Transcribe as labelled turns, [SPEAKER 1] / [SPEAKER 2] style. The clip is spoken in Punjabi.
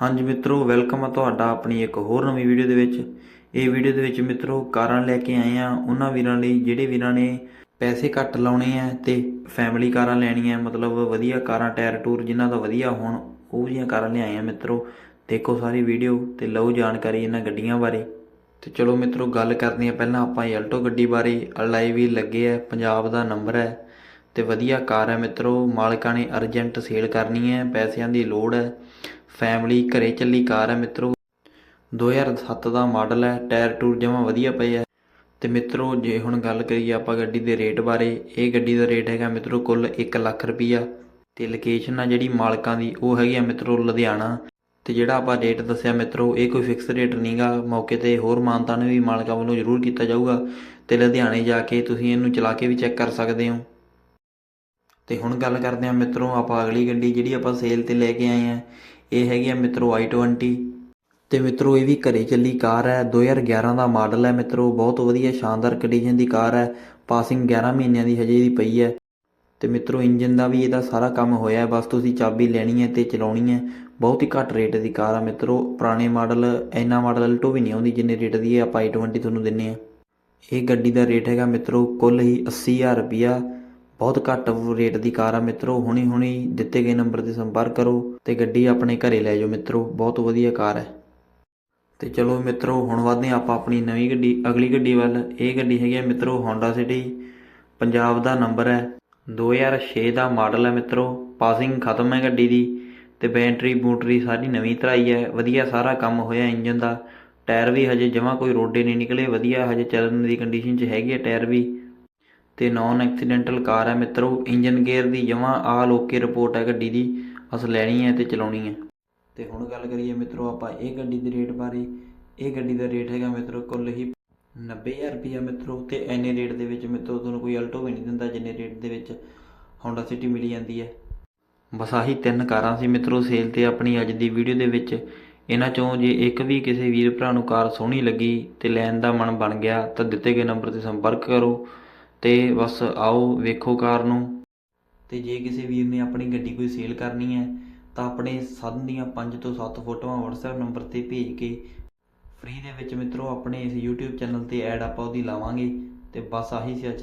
[SPEAKER 1] ਹਾਂਜੀ ਮਿੱਤਰੋ ਵੈਲਕਮ ਆ ਤੁਹਾਡਾ ਆਪਣੀ ਇੱਕ ਹੋਰ ਨਵੀਂ ਵੀਡੀਓ ਦੇ ਵਿੱਚ। ਇਹ ਵੀਡੀਓ ਦੇ ਵਿੱਚ ਮਿੱਤਰੋ, ਕਾਰਾਂ ਲੈ ਕੇ ਆਏ ਆ। ਉਹਨਾਂ ਵੀਰਾਂ ਲਈ ਜਿਹੜੇ ਵੀਰਾਂ ਨੇ ਪੈਸੇ ਘੱਟ ਲਾਉਣੇ ਆ ਤੇ ਫੈਮਿਲੀ ਕਾਰਾਂ ਲੈਣੀਆਂ, ਮਤਲਬ ਵਧੀਆ ਕਾਰਾਂ ਟਾਇਰ ਟੂਰ ਜਿਨ੍ਹਾਂ ਦਾ ਵਧੀਆ ਹੋਣ, ਉਹ ਜਿਹੀਆਂ ਕਾਰਾਂ ਲਿਆਏ ਆ ਮਿੱਤਰੋ। ਦੇਖੋ ਸਾਰੀ ਵੀਡੀਓ ਤੇ ਲਓ ਜਾਣਕਾਰੀ ਇਹਨਾਂ ਗੱਡੀਆਂ ਬਾਰੇ। ਤੇ ਚਲੋ ਮਿੱਤਰੋ, ਗੱਲ ਕਰਦੇ ਆ ਪਹਿਲਾਂ ਆਪਾਂ ਐਲਟੋ ਗੱਡੀ ਬਾਰੇ। ਅਲਾਈ ਵੀ ਲੱਗੇ ਆ, ਪੰਜਾਬ ਦਾ ਨੰਬਰ ਹੈ। ਤੇ ਵਧੀਆ ਕਾਰ ਹੈ ਮਿੱਤਰੋ, ਮਾਲਕਾਂ ਨੇ ਅਰਜੈਂਟ ਸੇਲ ਕਰਨੀ ਹੈ, ਪੈਸਿਆਂ ਦੀ ਲੋੜ ਹੈ। ਫੈਮਿਲੀ ਘਰੇ ਚੱਲੀ ਕਾਰ ਹੈ ਮਿੱਤਰੋ। 2007 ਦਾ ਮਾਡਲ ਹੈ, ਟਾਇਰ ਟੂਰ ਜਮਾਂ ਵਧੀਆ ਪਏ ਹੈ। ਤੇ ਮਿੱਤਰੋ, ਜੇ ਹੁਣ ਗੱਲ ਕਰੀਏ ਆਪਾਂ ਗੱਡੀ ਦੇ ਰੇਟ ਬਾਰੇ, ਇਹ ਗੱਡੀ ਦਾ ਰੇਟ ਹੈਗਾ ਮਿੱਤਰੋ ਕੁੱਲ 1 ਲੱਖ ਰੁਪਈਆ। ਤੇ ਲੋਕੇਸ਼ਨ ਆ ਜਿਹੜੀ ਮਾਲਕਾਂ ਦੀ, ਉਹ ਹੈਗੀ ਆ ਮਿੱਤਰੋ ਲੁਧਿਆਣਾ। ਤੇ ਜਿਹੜਾ ਆਪਾਂ ਰੇਟ ਦੱਸਿਆ ਮਿੱਤਰੋ, ਇਹ ਕੋਈ ਫਿਕਸ ਰੇਟ ਨਹੀਂਗਾ। ਮੌਕੇ ਤੇ ਹੋਰ ਮਾਨਤਾਨ ਵੀ ਮਾਲਕਾਂ ਵੱਲੋਂ ਜ਼ਰੂਰ ਕੀਤਾ ਜਾਊਗਾ। ਤੇ ਲੁਧਿਆਣੇ ਜਾ ਕੇ ਤੁਸੀਂ ਇਹਨੂੰ ਚਲਾ ਕੇ ਵੀ ਚੈੱਕ ਕਰ ਸਕਦੇ ਹੋ। ਤੇ ਹੁਣ ਗੱਲ ਕਰਦੇ ਹਾਂ ਮਿੱਤਰੋ, ਆਪਾਂ ਅਗਲੀ ਗੱਡੀ ਜਿਹੜੀ ਆਪਾਂ ਸੇਲ ਤੇ ਲੈ ਕੇ ਆਏ ਆ ਇਹ ਹੈਗੀ ਆ ਮਿੱਤਰੋ i20 ਤੇ ਮਿੱਤਰੋ ਇਹ ਵੀ ਘਰੇ ਚੱਲੀ ਕਾਰ ਹੈ। 2011 ਦਾ ਮਾਡਲ ਹੈ ਮਿੱਤਰੋ। ਬਹੁਤ ਵਧੀਆ, ਸ਼ਾਨਦਾਰ ਕੰਡੀਸ਼ਨ ਦੀ ਕਾਰ ਹੈ। ਪਾਸਿੰਗ 11 ਮਹੀਨਿਆਂ ਦੀ ਹਜੇ ਦੀ ਪਈ ਹੈ। ਤੇ ਮਿੱਤਰੋ ਇੰਜਨ ਦਾ ਵੀ ਇਹਦਾ ਸਾਰਾ ਕੰਮ ਹੋਇਆ ਹੈ। ਬਸ ਤੁਸੀਂ ਚਾਬੀ ਲੈਣੀ ਹੈ ਤੇ ਚਲਾਉਣੀ ਹੈ। ਬਹੁਤ ਹੀ ਘੱਟ ਰੇਟ ਦੀ ਕਾਰ ਆ ਮਿੱਤਰੋ। ਪੁਰਾਣੇ ਮਾਡਲ, ਇੰਨਾ ਮਾਡਲ ਅਲਟੋ ਵੀ ਨਹੀਂ ਆਉਂਦੀ ਜਿੰਨੇ ਰੇਟ ਦੀ ਇਹ ਆਪਾਂ i20 ਤੁਹਾਨੂੰ ਦਿੰਨੇ ਆ। ਇਹ ਗੱਡੀ ਦਾ ਰੇਟ ਹੈਗਾ ਮਿੱਤਰੋ ਕੁੱਲ ਹੀ 80000 ਰੁਪਿਆ ਬਹੁਤ ਘੱਟ ਰੇਟ ਦੀ ਕਾਰ ਆ ਮਿੱਤਰੋ ਹੁਣੀ ਹੁਣੀ ਦਿੱਤੇ ਗਏ ਨੰਬਰ ਤੇ ਸੰਪਰਕ ਕਰੋ ਤੇ ਗੱਡੀ ਆਪਣੇ ਘਰੇ ਲੈ ਜਾਓ ਮਿੱਤਰੋ, ਬਹੁਤ ਵਧੀਆ ਕਾਰ ਹੈ। ਤੇ ਚਲੋ ਮਿੱਤਰੋ, ਹੁਣ ਵਧਦੇ ਹਾਂ ਆਪਾਂ ਆਪਣੀ ਨਵੀਂ ਗੱਡੀ, ਅਗਲੀ ਗੱਡੀ ਵੱਲ। ਇਹ ਗੱਡੀ ਹੈਗੀ ਹੈ ਮਿੱਤਰੋ Honda City, ਪੰਜਾਬ ਦਾ ਨੰਬਰ ਹੈ। 2006 ਦਾ ਮਾਡਲ ਹੈ ਮਿੱਤਰੋ, ਪਾਸਿੰਗ ਖਤਮ ਹੈ ਗੱਡੀ ਦੀ ਤੇ ਬੈਟਰੀ, ਬੂਟਰੀ ਸਾਰੀ ਨਵੀਂ ਧਰਾਈ ਹੈ। ਵਧੀਆ ਸਾਰਾ ਕੰਮ ਹੋਇਆ ਇੰਜਨ ਦਾ। ਟਾਇਰ ਵੀ ਹਜੇ ਜਮਾਂ ਕੋਈ ਰੋਡੇ ਨਹੀਂ ਨਿਕਲੇ, ਵਧੀਆ ਹਜੇ ਚੱਲਣ ਦੀ ਕੰਡੀਸ਼ਨ 'ਚ ਹੈਗੀ ਹੈ ਟਾਇਰ ਵੀ। ਤੇ ਨਾਨ ਐਕਸੀਡੈਂਟਲ ਕਾਰ ਹੈ ਮਿੱਤਰੋ। ਇੰਜਨ ਗੇਅਰ ਦੀ ਜਮਾਂ ਆਲ ਓਕੇ ਰਿਪੋਰਟ ਹੈ ਗੱਡੀ ਦੀ। ਅਸ ਲੈਣੀ ਹੈ ਤੇ ਚਲਾਉਣੀ ਹੈ। ਤੇ ਹੁਣ ਗੱਲ ਕਰੀਏ ਮਿੱਤਰੋ ਆਪਾਂ ਇਹ ਗੱਡੀ ਦੇ ਰੇਟ ਬਾਰੇ। ਇਹ ਗੱਡੀ ਦਾ ਰੇਟ ਹੈਗਾ ਮਿੱਤਰੋ ਕੁੱਲ ਹੀ 90000 ਰੁਪਇਆ ਮਿੱਤਰੋ। ਤੇ ਐਨੇ ਰੇਟ ਦੇ ਵਿੱਚ ਮਿੱਤਰੋ ਤੁਹਾਨੂੰ ਕੋਈ ਅਲਟੋ ਵੀ ਨਹੀਂ ਦਿੰਦਾ ਜਿੰਨੇ ਰੇਟ ਦੇ ਵਿੱਚ Honda City ਮਿਲੀ ਜਾਂਦੀ ਹੈ। ਬਸ ਆਹੀ ਤਿੰਨ ਕਾਰਾਂ ਸੀ ਮਿੱਤਰੋ ਸੇਲ ਤੇ ਆਪਣੀ ਅੱਜ ਦੀ ਵੀਡੀਓ ਦੇ ਵਿੱਚ। ਇਹਨਾਂ ਚੋਂ ਜੇ ਇੱਕ ਵੀ ਕਿਸੇ ਵੀਰ ਭਰਾ ਨੂੰ ਕਾਰ ਸੋਹਣੀ ਲੱਗੀ ਤੇ ਲੈਣ ਦਾ ਮਨ ਬਣ ਗਿਆ ਤਾਂ ਦਿੱਤੇ ਗਏ ਨੰਬਰ ਤੇ ਸੰਪਰਕ ਕਰੋ। ਤੇ ਬਸ ਆਓ ਵੇਖੋ ਕਾਰ ਨੂੰ। ਤੇ ਜੇ ਕਿਸੇ ਵੀਰ ਨੇ ਆਪਣੀ ਗੱਡੀ ਕੋਈ ਸੇਲ ਕਰਨੀ ਹੈ, ਤਾਂ ਆਪਣੇ ਸਾਧਨ ਦੀਆਂ 5 ਤੋਂ 7 ਫੋਟੋਆਂ WhatsApp ਨੰਬਰ ਤੇ ਭੇਜ ਕੇ ਫ੍ਰੀ ਦੇ ਵਿੱਚ ਮਿੱਤਰੋ, ਆਪਣੇ ਇਸ YouTube ਚੈਨਲ ਤੇ ਐਡ ਆਪਾਂ ਉਹਦੀ ਲਾਵਾਂਗੇ ਤੇ ਬਸ ਆਹੀ ਸੀ ਅੱਜ।